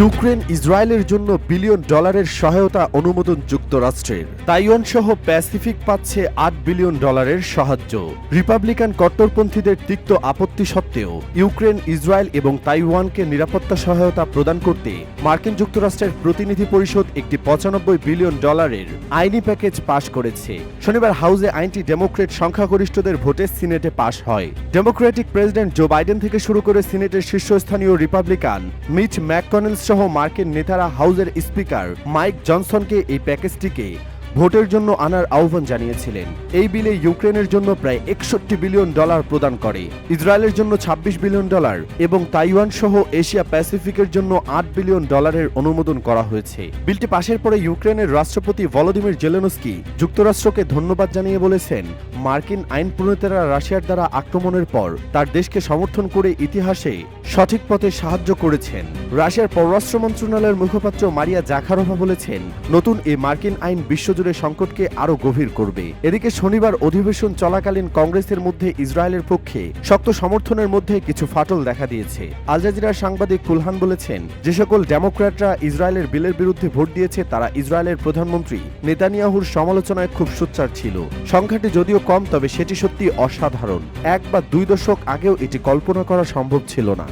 Ukraine ইসরায়েলের জন্য billion ডলারের সহায়তা অনুমোদন যুক্তরাষ্ট্রের। তাইওয়ান সহ প্যাসিফিক পাচ্ছে আট বিলিয়ন ডলারের সাহায্য। রিপাবলিকান কট্টরপন্থীদের তিক্ত আপত্তি সত্ত্বেও ইউক্রেন, ইসরায়েল এবং তাইওয়ানকে নিরাপত্তা সহায়তা প্রদান করতে মার্কিন যুক্তরাষ্ট্রের প্রতিনিধি পরিষদ একটি পঁচানব্বই বিলিয়ন ডলারের আইনি প্যাকেজ পাশ করেছে। শনিবার হাউসে আইনটি ডেমোক্রেট সংখ্যাগরিষ্ঠদের ভোটে সিনেটে পাশ হয়। ডেমোক্রেটিক প্রেসিডেন্ট জো বাইডেন থেকে শুরু করে সিনেটের শীর্ষস্থানীয় রিপাবলিকান মিচ ম্যাককনেলস সহ মার্কিন নেতারা হাউসের স্পিকার মাইক জনসনকে এই প্যাকেজটিকে ভোটের জন্য আনার আহ্বান জানিয়েছিলেন। এই বিলে ইউক্রেনের জন্য প্রায় একষট্টি বিলিয়ন ডলার প্রদান করে। ইসরায়েলের জন্য ২৬ বিলিয়ন ডলার এবং তাইওয়ান সহ এশিয়া প্যাসিফিকের জন্য আট বিলিয়ন ডলারের অনুমোদন করা হয়েছে। বিলটি পাশের পরে ইউক্রেনের রাষ্ট্রপতি ভলোদিমির জেলেনস্কি যুক্তরাষ্ট্রকে ধন্যবাদ জানিয়ে বলেছেন মার্কিন আইন প্রণেতারা রাশিয়ার দ্বারা আক্রমণের পর তার দেশকে সমর্থন করে ইতিহাসে সঠিক পথে সাহায্য করেছেন। রাশিয়ার পররাষ্ট্র মন্ত্রণালয়ের মুখপাত্র মারিয়া জাখারোভা বলেছেন, নতুন এই মার্কিন আইন বিশ্বজুড়ে সংকটকে আরও গভীর করবে। এদিকে শনিবার অধিবেশন চলাকালীন কংগ্রেসের মধ্যে ইসরায়েলের পক্ষে শক্ত সমর্থনের মধ্যে কিছু ফাটল দেখা দিয়েছে। আল জাজিরার সাংবাদিক কুলহান বলেছেন, যে সকল ডেমোক্র্যাটরা ইসরায়েলের বিলের বিরুদ্ধে ভোট দিয়েছে, তারা ইসরায়েলের প্রধানমন্ত্রী নেতানিয়াহুর সমালোচনায় খুব সোচ্চার ছিল। সংখ্যাটি যদিও কম, তবে সেটি সত্যি অসাধারণ। এক বা দুই দশক আগেও এটি কল্পনা করা সম্ভব ছিল না।